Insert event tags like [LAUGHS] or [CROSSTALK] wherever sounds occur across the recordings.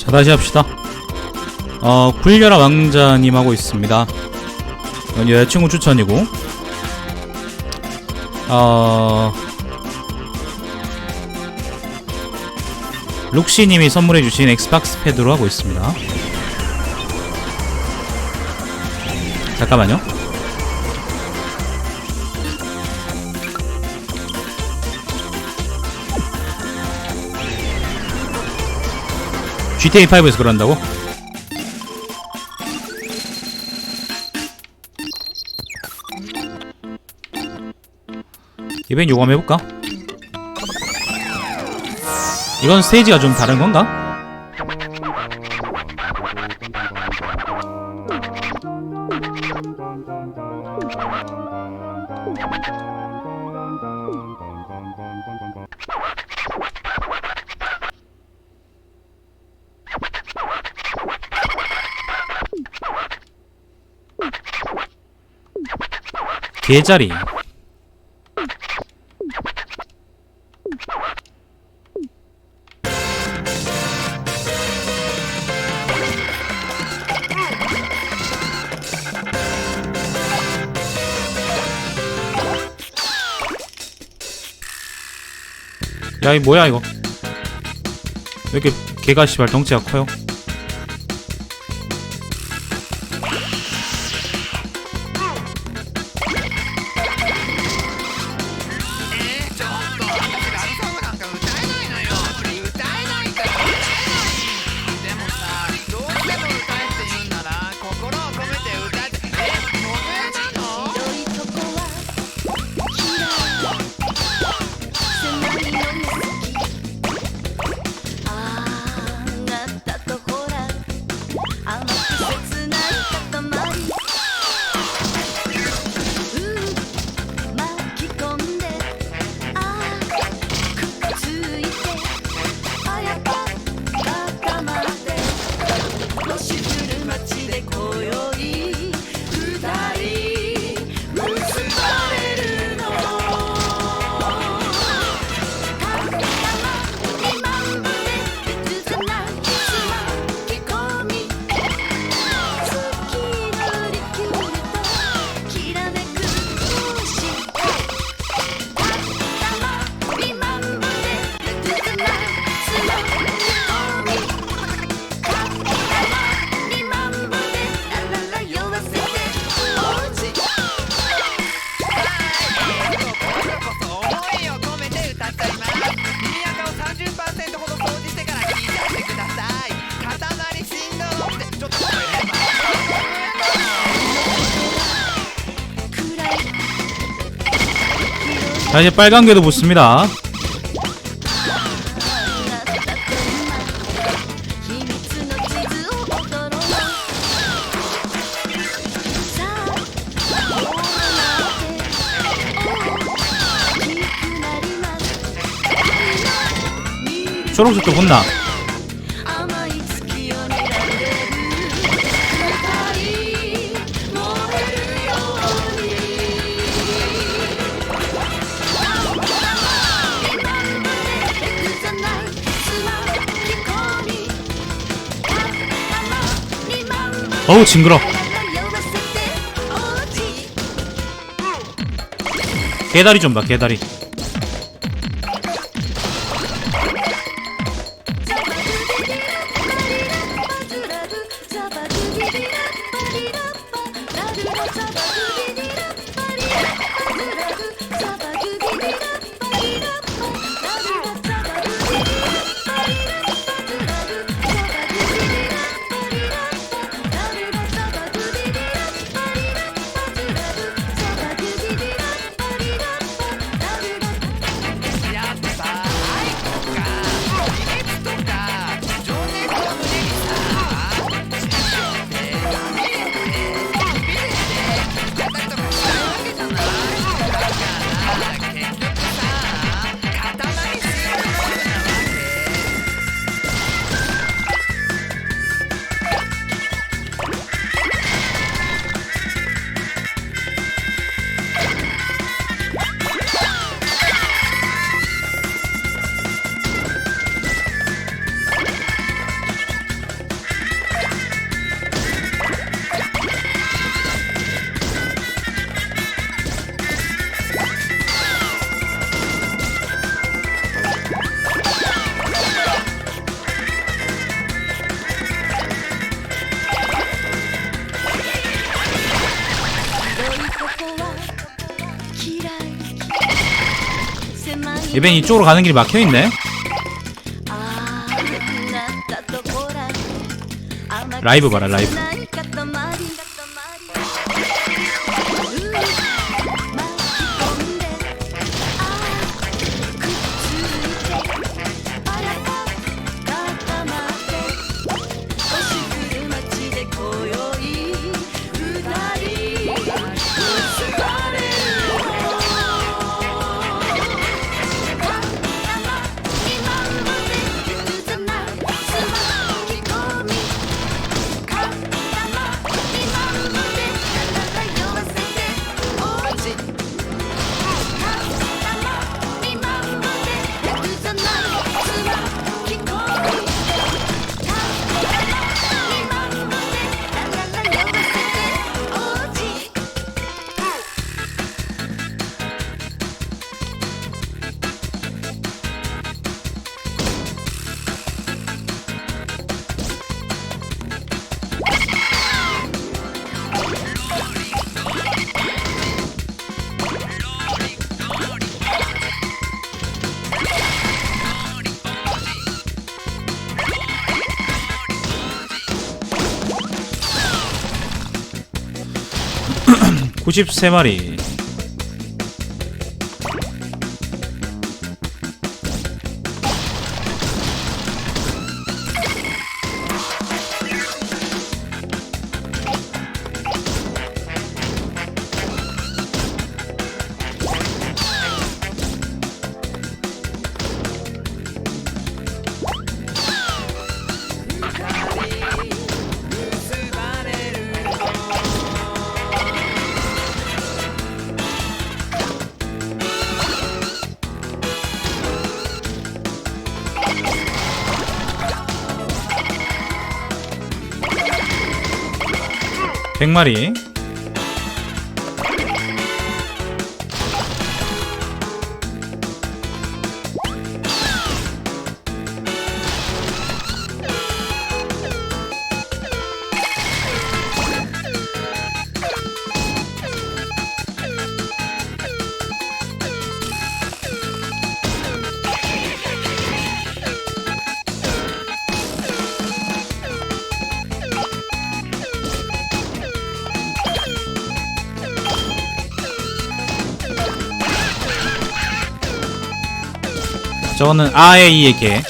자 다시 합시다. 어 굴려라 왕자님 하고 있습니다. 여자친구 추천이고. 어 룩시님이 선물해주신 엑스박스 패드로 하고 있습니다. 잠깐만요 GTA5에서 그런다고? 이번 요감 해볼까? 이건 스테이지가 좀 다른 건가? 개자리 야, 이 뭐야 이거? 왜 이렇게 개가 씨발 덩치가 커요? 자 이제 빨간 개도 붙습니다. 초록색도 혼나. 어우 징그러. 개다리 좀봐 개다리. 개벤 이쪽으로 가는 길이 막혀있네. 라이브 봐라 라이브. 93마리. 백 마리. 저거는 아에이의 개.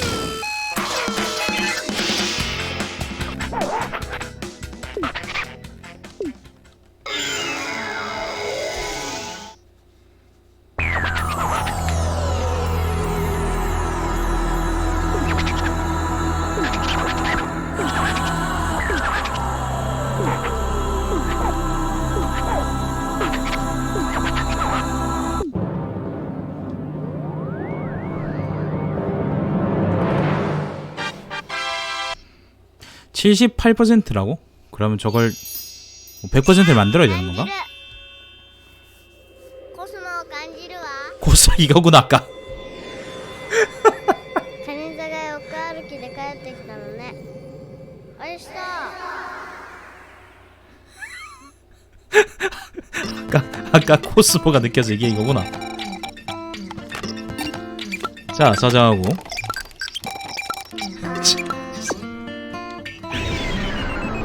78%라고? 그러면 저걸 100%를 만들어야 되는 건가? 고사 이거구나 아까. [LAUGHS] 아까 아까 코스모가 느껴서 이게 이거구나. 자 저장하고.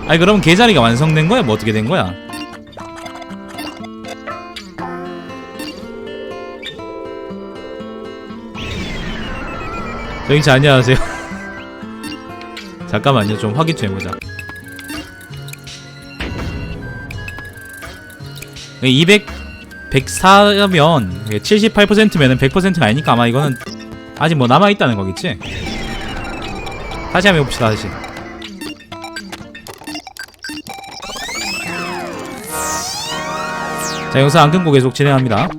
아니 그럼 계자리가 완성된 거야? 뭐 어떻게 된 거야? 정인씨 안녕하세요. [LAUGHS] 잠깐만요 좀 확인 좀 해보자. 200 104면 78%면은 100%가 아니니까 아마 이거는 아직 뭐 남아 있다는 거겠지. 다시 한번 해봅시다 다시. 자 영상 안 끊고 계속 진행합니다.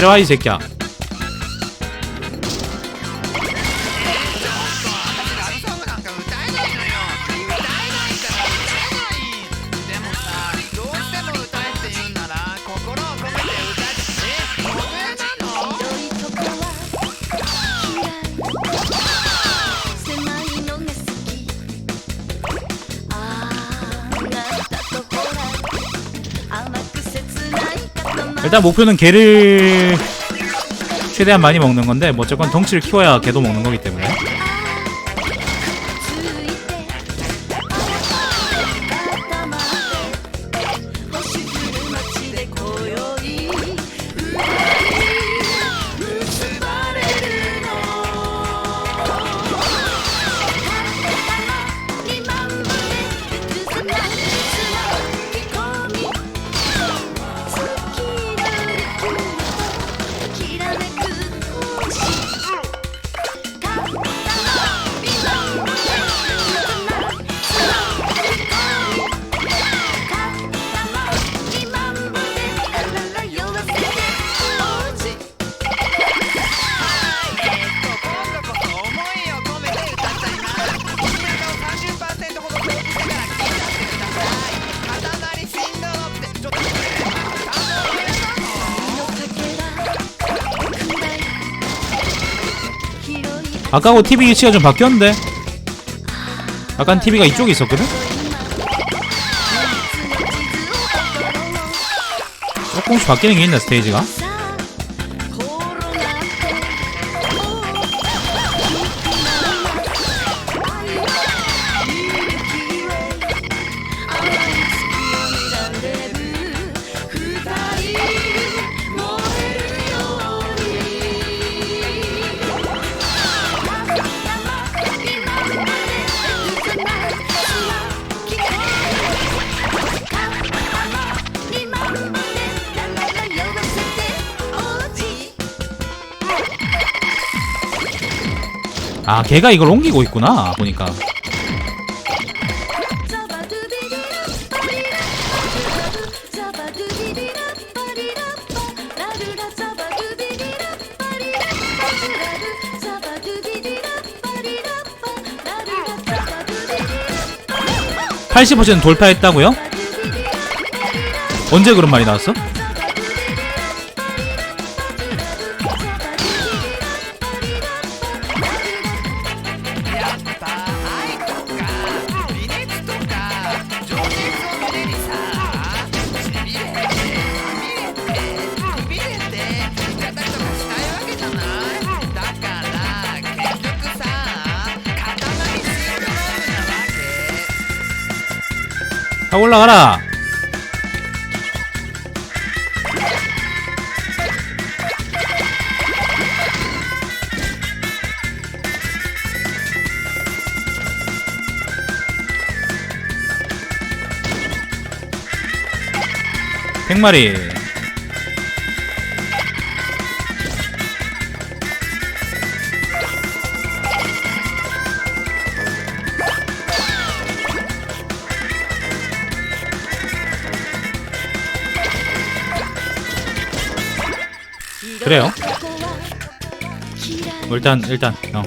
내려와 이 새끼야. 일단 목표는 개를 최대한 많이 먹는 건데 뭐 어쨌건 덩치를 키워야 개도 먹는 거기 때문에. 아까고 TV 위치가 좀 바뀌었는데 약간 TV가 이쪽에 있었거든? 조금씩 바뀌는 게 있네 스테이지가 걔가 이걸 옮기고 있구나 보니까 (80%는) 돌파했다고요? 언제 그런 말이 나왔어? 다 올라가라. 백마리. 그래요. 일단 일단 어.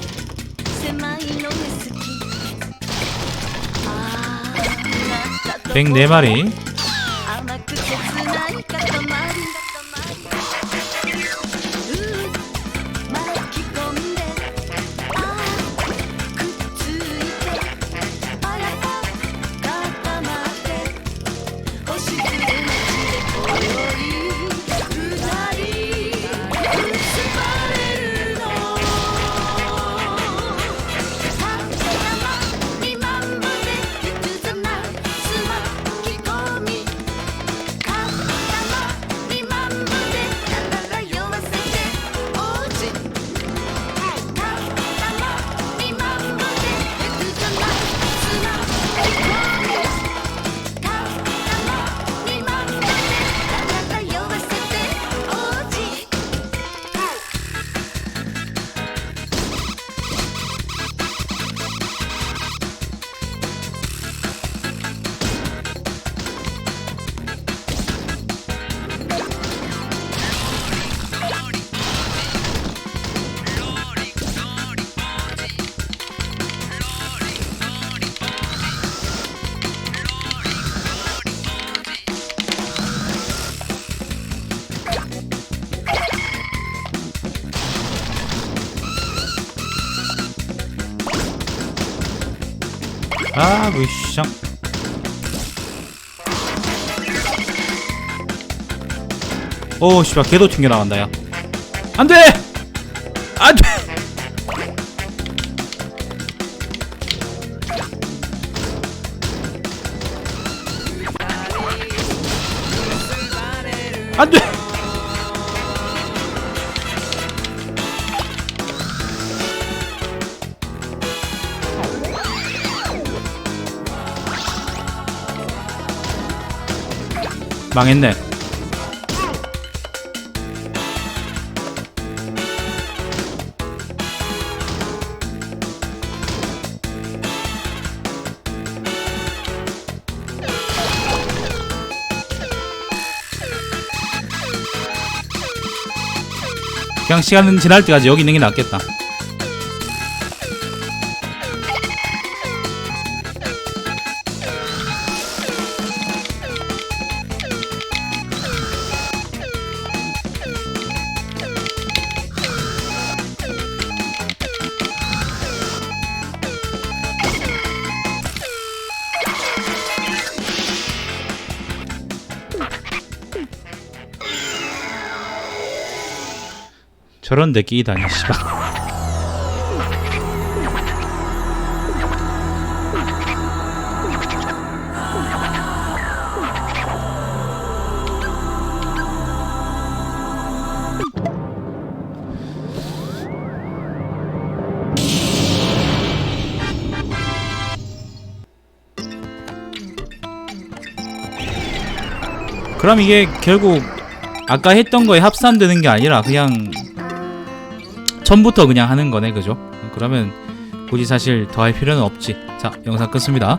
백4마리 아 무시장. 오 씨발 걔도 튕겨나간다 야. 안 돼! 안 돼! 안 돼 망했네. 그냥 시간 지날 때까지 여기 있는 게 낫겠다 저런 데 끼다니 씨발. 그럼 이게 결국 아까 했던 거에 합산되는 게 아니라 그냥 처음부터 그냥 하는 거네 그죠? 그러면 굳이 사실 더 할 필요는 없지 자 영상 끊습니다